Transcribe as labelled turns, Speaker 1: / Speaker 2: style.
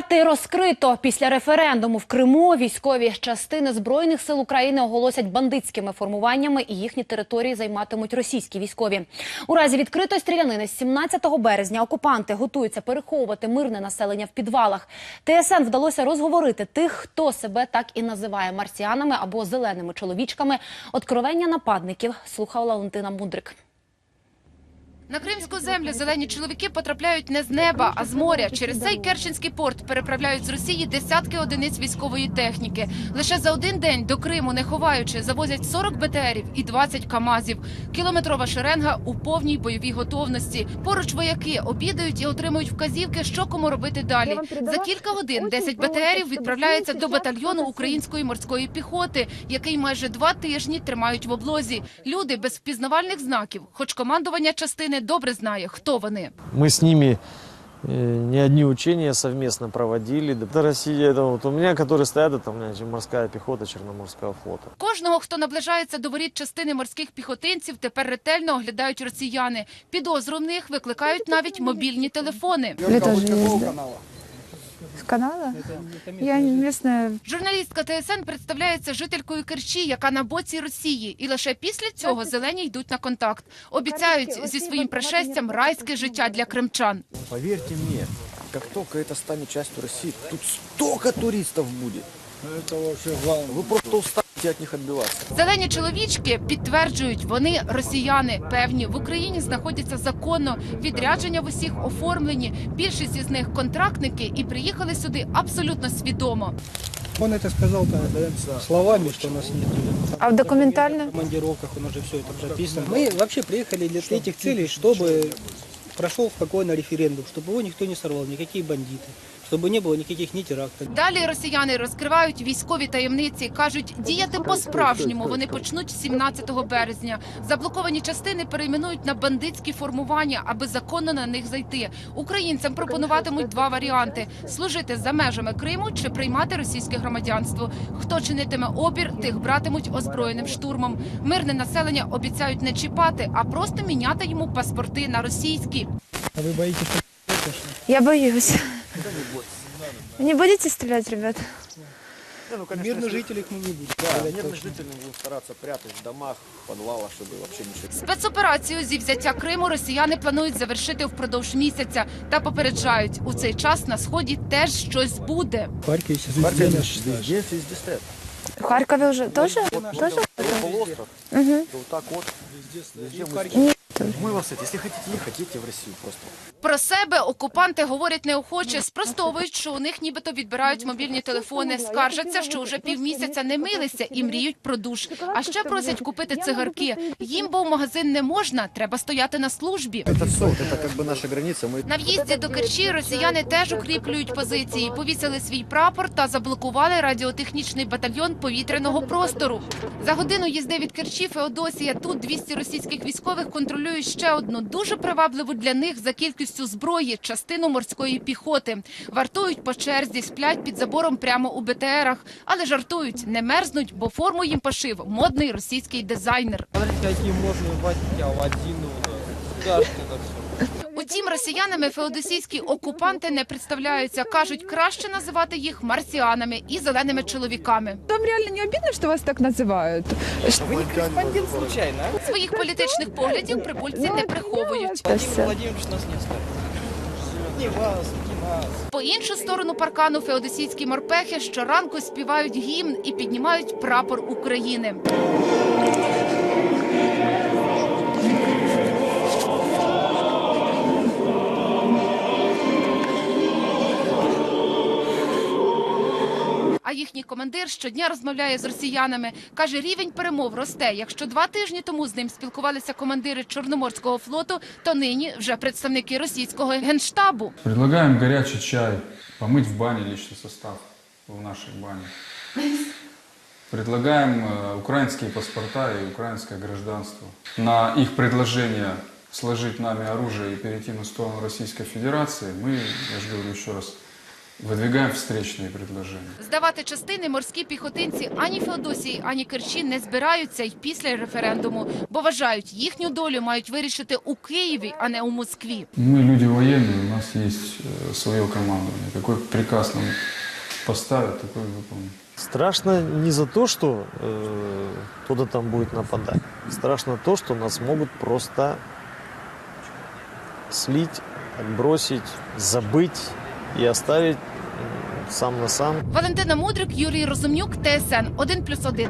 Speaker 1: Карти розкрито після референдуму в Криму. Військові частини збройних сил України оголосять бандитськими формуваннями, і їхні території займатимуть російські військові. У разі відкритої стрілянини з 17 березня окупанти готуються переховувати мирне населення в підвалах. ТСН вдалося розговорити тих, хто себе так і називає марсіанами або зеленими чоловічками. Откровення нападників слухав Валентина Мудрик.
Speaker 2: На кримську землю зелені чоловіки потрапляють не з неба, а з моря. Через цей Керченський порт переправляють з Росії десятки одиниць військової техніки. Лише за один день до Криму, не ховаючи, завозять 40 БТРів і 20 КАМАЗів. Кілометрова шеренга у повній бойовій готовності. Поруч вояки обідають і отримують вказівки, що кому робити далі. За кілька годин 10 БТРів відправляється до батальйону української морської піхоти, який майже два тижні тримають в облозі. Люди без впізнавальних знаків, хоч командування частини добре знає, хто вони.
Speaker 3: Мы с ними э, не одни учения совместно проводили. Это Россия, это вот у меня, которые стоят, это у меня же морская пехота Черноморского флота.
Speaker 2: Кожного, хто наближається до воріт частини морських піхотинців, тепер ретельно оглядають росіяни. Підозру в них викликають навіть мобільні телефони.
Speaker 4: С канала? Я местная.
Speaker 2: Журналістка ТСН представляється жителькою Керчі, яка на боці Росії, і лише після цього зелені йдуть на контакт. Обіцяють зі своїм пришестям райське життя для кримчан.
Speaker 5: Повірте мені, як тільки це стане частью Росії, тут столько туристів буде. Ви просто устанете от них отбиваться.
Speaker 2: Зелені чоловічки підтверджують, вони росіяни. Певні в Україні знаходяться законно, відрядження в усіх оформлені. Більшість із них контрактники і приїхали сюди абсолютно свідомо.
Speaker 6: Он это сказал-то да, словами, что у нас нет
Speaker 4: А в документально?
Speaker 6: в командировках, у нас же все это записано. Мы вообще приехали для этих целей, чтобы прошел спокойно референдум, чтобы его никто не сорвал, никакие бандиты, чтобы не было никаких ни терактов.
Speaker 2: Далі росіяни розкривають військові таємниці. кажуть, діяти по-справжньому вони почнуть 17 березня. Заблоковані частини перейменують на бандитські формування, аби законно на них зайти. Українцям пропонуватимуть два варіанти: служити за межами Криму чи приймати російське громадянство. Хто чинитиме опір, тих братимуть озброєним штурмом. Мирне населення обіцяють не чіпати, а просто міняти йому паспорти на російські.
Speaker 6: А вы боитесь, что конечно?
Speaker 4: Я боюсь. Не будете стрелять, ребят?
Speaker 6: Мирных жителей мы не будем.
Speaker 5: Да,
Speaker 6: стрелять
Speaker 5: мирных
Speaker 6: точно.
Speaker 5: жителей будем стараться прятать в домах, в подвалах, чтобы вообще ничего
Speaker 2: Спецоперацію зі взяття Криму росіяни планують завершити впродовж місяця та попереджають, у цей час на сході теж щось буде.
Speaker 6: В Харькове сейчас
Speaker 5: Везде,
Speaker 6: везде
Speaker 5: везде,
Speaker 6: наши-
Speaker 5: везде стоят.
Speaker 4: В Харькове уже тоже?
Speaker 5: Вот
Speaker 4: Тоже?
Speaker 5: полуостров, то вот так вот. Везде мы,
Speaker 4: Нет.
Speaker 5: мы вас это, если хотите ехать, едьте в Россию просто.
Speaker 2: Про себе окупанти говорять неохоче, спростовують, що у них нібито відбирають мобільні телефони, скаржаться, що вже півмісяця не милися і мріють про душ. А ще просять купити цигарки. Їм, бо в магазин не можна, треба стояти на службі.
Speaker 5: Это все, это как бы наша граница. Мы
Speaker 2: На в'їзді до Керчі росіяни теж укріплюють позиції, повісили свій прапор та заблокували радіотехнічний батальйон повітряного простору. За годину їзди від Керчі Феодосія тут 200 російських військових контролюють ще одну дуже привабливу для них за кількістю зброї частину морської піхоти. Вартують по черзі, сплять під забором прямо у БТРах, але жартують, не мерзнуть, бо форму їм пошив модний російський дизайнер.
Speaker 7: Какие модные ботинки, один. да. Гашкина все.
Speaker 2: Утім, росіянами феодосійські окупанти не представляються. кажуть, краще називати їх марсіанами і зеленими чоловіками.
Speaker 8: Вам реально не обидно, что вас так называют?
Speaker 7: Вы не корреспондент случайно.
Speaker 2: Своїх політичних поглядів прибульці не приховують.
Speaker 7: Владимир Владимирович нас не оставит. Ни вас.
Speaker 2: По іншу сторону паркану феодосійські морпехи щоранку співають гімн і піднімають прапор України. А їхній командир щодня розмовляє з росіянами. Каже, рівень перемов росте. Якщо два тижні тому з ним спілкувалися командири Чорноморського флоту, то нині вже представники російського генштабу.
Speaker 9: Предлагаем горячий чай, помыть в бане личный состав в нашей бане. Предлагаем э, украинские паспорта и украинское гражданство. На их предложение сложить нами оружие и перейти на сторону Российской Федерации, мы, я же говорю еще раз, выдвигаем встречные предложения.
Speaker 2: Здавати частини морські піхотинці ані Феодосії, ані Керчі не збираються й після референдуму, бо вважають, їхню долю мають вирішити у Києві, а не у Москві.
Speaker 9: Мы люди военные, у нас есть э, свое командование. Какой приказ нам поставят, такой выполним.
Speaker 3: Страшно не за то, что э, кто-то там будет нападать. Страшно то, что нас могут просто слить, отбросить, забыть и оставить сам на сам
Speaker 2: Валентина Мудрик, Юрій Розумнюк, ТСН 1+,1.